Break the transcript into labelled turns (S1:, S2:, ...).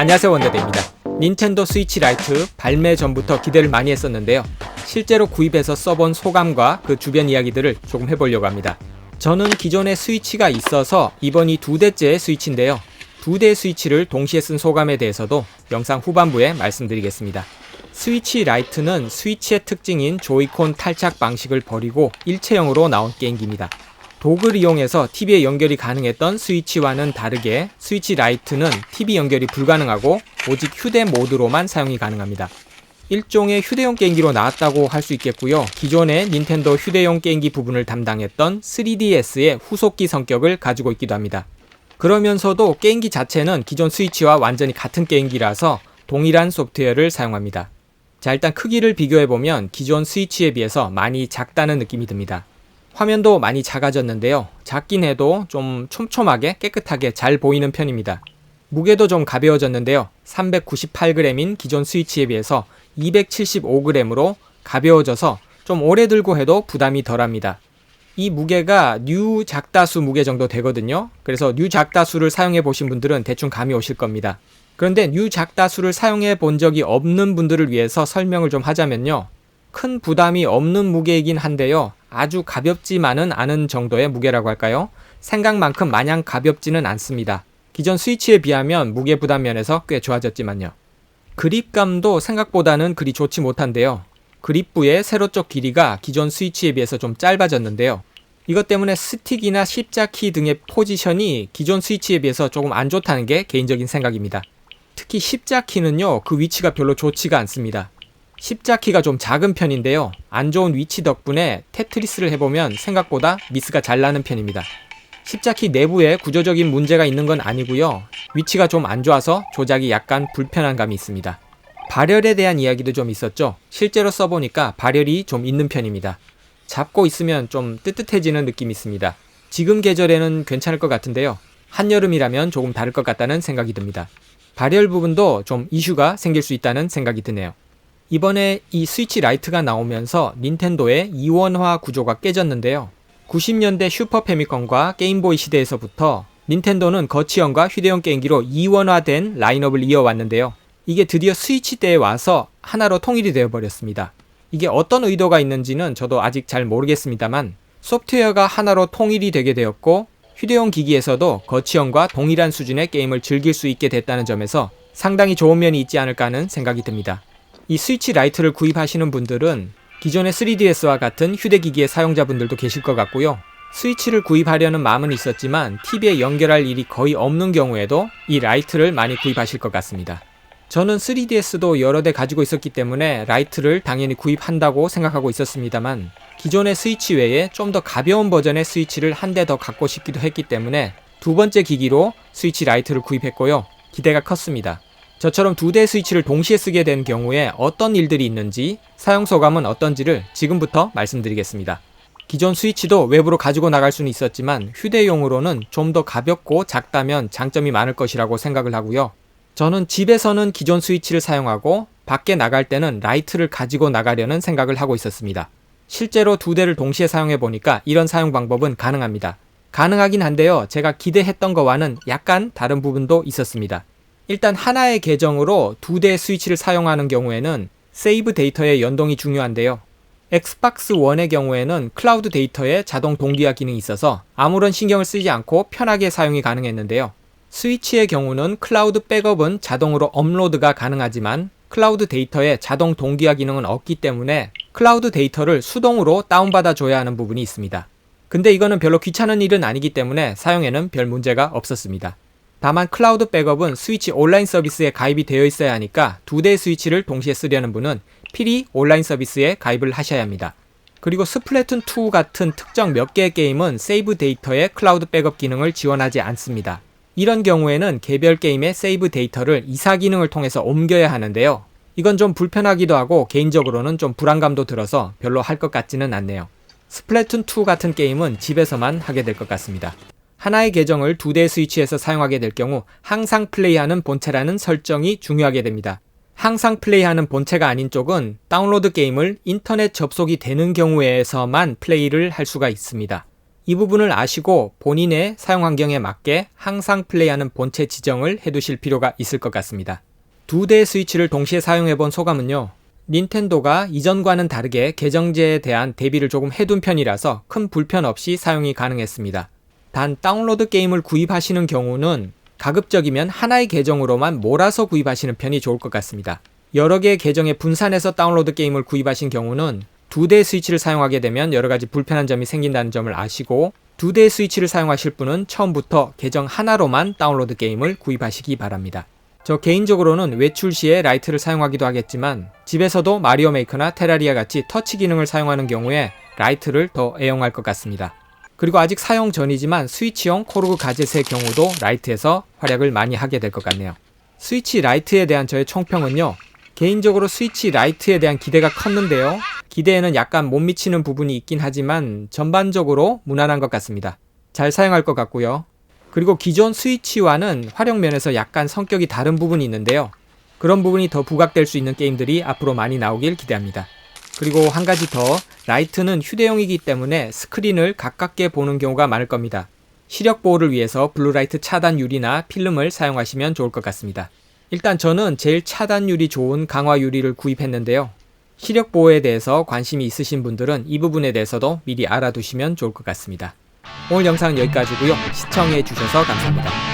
S1: 안녕하세요 원더데입니다. 닌텐도 스위치 라이트 발매 전부터 기대를 많이 했었는데요. 실제로 구입해서 써본 소감과 그 주변 이야기들을 조금 해보려고 합니다. 저는 기존에 스위치가 있어서 이번이 두 대째 스위치인데요. 두 대의 스위치를 동시에 쓴 소감에 대해서도 영상 후반부에 말씀드리겠습니다. 스위치 라이트는 스위치의 특징인 조이콘 탈착 방식을 버리고 일체형으로 나온 게임기입니다. 도구를 이용해서 TV에 연결이 가능했던 스위치와는 다르게 스위치 라이트는 TV 연결이 불가능하고 오직 휴대 모드로만 사용이 가능합니다. 일종의 휴대용 게임기로 나왔다고 할 수 있겠고요. 기존의 닌텐도 휴대용 게임기 부분을 담당했던 3DS의 후속기 성격을 가지고 있기도 합니다. 그러면서도 게임기 자체는 기존 스위치와 완전히 같은 게임기라서 동일한 소프트웨어를 사용합니다. 자, 일단 크기를 비교해보면 기존 스위치에 비해서 많이 작다는 느낌이 듭니다. 화면도 많이 작아졌는데요. 작긴 해도 좀 촘촘하게 깨끗하게 잘 보이는 편입니다. 무게도 좀 가벼워졌는데요. 398g인 기존 스위치에 비해서 275g으로 가벼워져서 좀 오래 들고 해도 부담이 덜합니다. 이 무게가 뉴 작다수 무게 정도 되거든요. 그래서 뉴 작다수를 사용해 보신 분들은 대충 감이 오실 겁니다. 그런데 뉴 작다수를 사용해 본 적이 없는 분들을 위해서 설명을 좀 하자면요. 큰 부담이 없는 무게이긴 한데요. 아주 가볍지만은 않은 정도의 무게라고 할까요? 생각만큼 마냥 가볍지는 않습니다. 기존 스위치에 비하면 무게 부담 면에서 꽤 좋아졌지만요. 그립감도 생각보다는 그리 좋지 못한데요. 그립부의 세로 쪽 길이가 기존 스위치에 비해서 좀 짧아졌는데요. 이것 때문에 스틱이나 십자키 등의 포지션이 기존 스위치에 비해서 조금 안 좋다는 게 개인적인 생각입니다. 특히 십자키는요, 그 위치가 별로 좋지가 않습니다. 십자키가 좀 작은 편인데요. 안 좋은 위치 덕분에 테트리스를 해보면 생각보다 미스가 잘 나는 편입니다. 십자키 내부에 구조적인 문제가 있는 건 아니고요. 위치가 좀 안 좋아서 조작이 약간 불편한 감이 있습니다. 발열에 대한 이야기도 좀 있었죠. 실제로 써보니까 발열이 좀 있는 편입니다. 잡고 있으면 좀 뜨뜻해지는 느낌이 있습니다. 지금 계절에는 괜찮을 것 같은데요. 한여름이라면 조금 다를 것 같다는 생각이 듭니다. 발열 부분도 좀 이슈가 생길 수 있다는 생각이 드네요. 이번에 이 스위치 라이트가 나오면서 닌텐도의 이원화 구조가 깨졌는데요. 90년대 슈퍼 패미컴과 게임보이 시대에서부터 닌텐도는 거치형과 휴대용 게임기로 이원화된 라인업을 이어왔는데요. 이게 드디어 스위치 때에 와서 하나로 통일이 되어버렸습니다. 이게 어떤 의도가 있는지는 저도 아직 잘 모르겠습니다만 소프트웨어가 하나로 통일이 되게 되었고 휴대용 기기에서도 거치형과 동일한 수준의 게임을 즐길 수 있게 됐다는 점에서 상당히 좋은 면이 있지 않을까 하는 생각이 듭니다. 이 스위치 라이트를 구입하시는 분들은 기존의 3DS와 같은 휴대기기의 사용자분들도 계실 것 같고요. 스위치를 구입하려는 마음은 있었지만 TV에 연결할 일이 거의 없는 경우에도 이 라이트를 많이 구입하실 것 같습니다. 저는 3DS도 여러 대 가지고 있었기 때문에 라이트를 당연히 구입한다고 생각하고 있었습니다만 기존의 스위치 외에 좀 더 가벼운 버전의 스위치를 한 대 더 갖고 싶기도 했기 때문에 두 번째 기기로 스위치 라이트를 구입했고요. 기대가 컸습니다. 저처럼 두대 스위치를 동시에 쓰게 된 경우에 어떤 일들이 있는지 사용 소감은 어떤지를 지금부터 말씀드리겠습니다. 기존 스위치도 외부로 가지고 나갈 수는 있었지만 휴대용으로는 좀 더 가볍고 작다면 장점이 많을 것이라고 생각을 하고요. 저는 집에서는 기존 스위치를 사용하고 밖에 나갈 때는 라이트를 가지고 나가려는 생각을 하고 있었습니다. 실제로 두 대를 동시에 사용해 보니까 이런 사용 방법은 가능합니다. 가능하긴 한데요. 제가 기대했던 것과는 약간 다른 부분도 있었습니다. 일단 하나의 계정으로 두 대 스위치를 사용하는 경우에는 세이브 데이터의 연동이 중요한데요. 엑스박스 1의 경우에는 클라우드 데이터에 자동 동기화 기능이 있어서 아무런 신경을 쓰지 않고 편하게 사용이 가능했는데요. 스위치의 경우는 클라우드 백업은 자동으로 업로드가 가능하지만 클라우드 데이터에 자동 동기화 기능은 없기 때문에 클라우드 데이터를 수동으로 다운받아 줘야 하는 부분이 있습니다. 근데 이거는 별로 귀찮은 일은 아니기 때문에 사용에는 별 문제가 없었습니다. 다만 클라우드 백업은 스위치 온라인 서비스에 가입이 되어 있어야 하니까 두 대의 스위치를 동시에 쓰려는 분은 필히 온라인 서비스에 가입을 하셔야 합니다. 그리고 스플래툰 2 같은 특정 몇 개의 게임은 세이브 데이터의 클라우드 백업 기능을 지원하지 않습니다. 이런 경우에는 개별 게임의 세이브 데이터를 이사 기능을 통해서 옮겨야 하는데요. 이건 좀 불편하기도 하고 개인적으로는 좀 불안감도 들어서 별로 할 것 같지는 않네요. 스플래툰 2 같은 게임은 집에서만 하게 될 것 같습니다. 하나의 계정을 두 대의 스위치에서 사용하게 될 경우 항상 플레이하는 본체라는 설정이 중요하게 됩니다. 항상 플레이하는 본체가 아닌 쪽은 다운로드 게임을 인터넷 접속이 되는 경우에서만 플레이를 할 수가 있습니다. 이 부분을 아시고 본인의 사용 환경에 맞게 항상 플레이하는 본체 지정을 해두실 필요가 있을 것 같습니다. 두 대의 스위치를 동시에 사용해 본 소감은요. 닌텐도가 이전과는 다르게 계정제에 대한 대비를 조금 해둔 편이라서 큰 불편 없이 사용이 가능했습니다. 단 다운로드 게임을 구입하시는 경우는 가급적이면 하나의 계정으로만 몰아서 구입하시는 편이 좋을 것 같습니다. 여러 개의 계정에 분산해서 다운로드 게임을 구입하신 경우는 두 대의 스위치를 사용하게 되면 여러 가지 불편한 점이 생긴다는 점을 아시고 두 대의 스위치를 사용하실 분은 처음부터 계정 하나로만 다운로드 게임을 구입하시기 바랍니다. 저 개인적으로는 외출 시에 라이트를 사용하기도 하겠지만 집에서도 마리오 메이커나 테라리아 같이 터치 기능을 사용하는 경우에 라이트를 더 애용할 것 같습니다. 그리고 아직 사용 전이지만 스위치용 코르그 가젯의 경우도 라이트에서 활약을 많이 하게 될 것 같네요. 스위치 라이트에 대한 저의 총평은요. 개인적으로 스위치 라이트에 대한 기대가 컸는데요. 기대에는 약간 못 미치는 부분이 있긴 하지만 전반적으로 무난한 것 같습니다. 잘 사용할 것 같고요. 그리고 기존 스위치와는 활용 면에서 약간 성격이 다른 부분이 있는데요. 그런 부분이 더 부각될 수 있는 게임들이 앞으로 많이 나오길 기대합니다. 그리고 한 가지 더, 라이트는 휴대용이기 때문에 스크린을 가깝게 보는 경우가 많을 겁니다. 시력 보호를 위해서 블루라이트 차단 유리나 필름을 사용하시면 좋을 것 같습니다. 일단 저는 제일 차단율이 좋은 강화 유리를 구입했는데요. 시력 보호에 대해서 관심이 있으신 분들은 이 부분에 대해서도 미리 알아두시면 좋을 것 같습니다. 오늘 영상은 여기까지고요. 시청해 주셔서 감사합니다.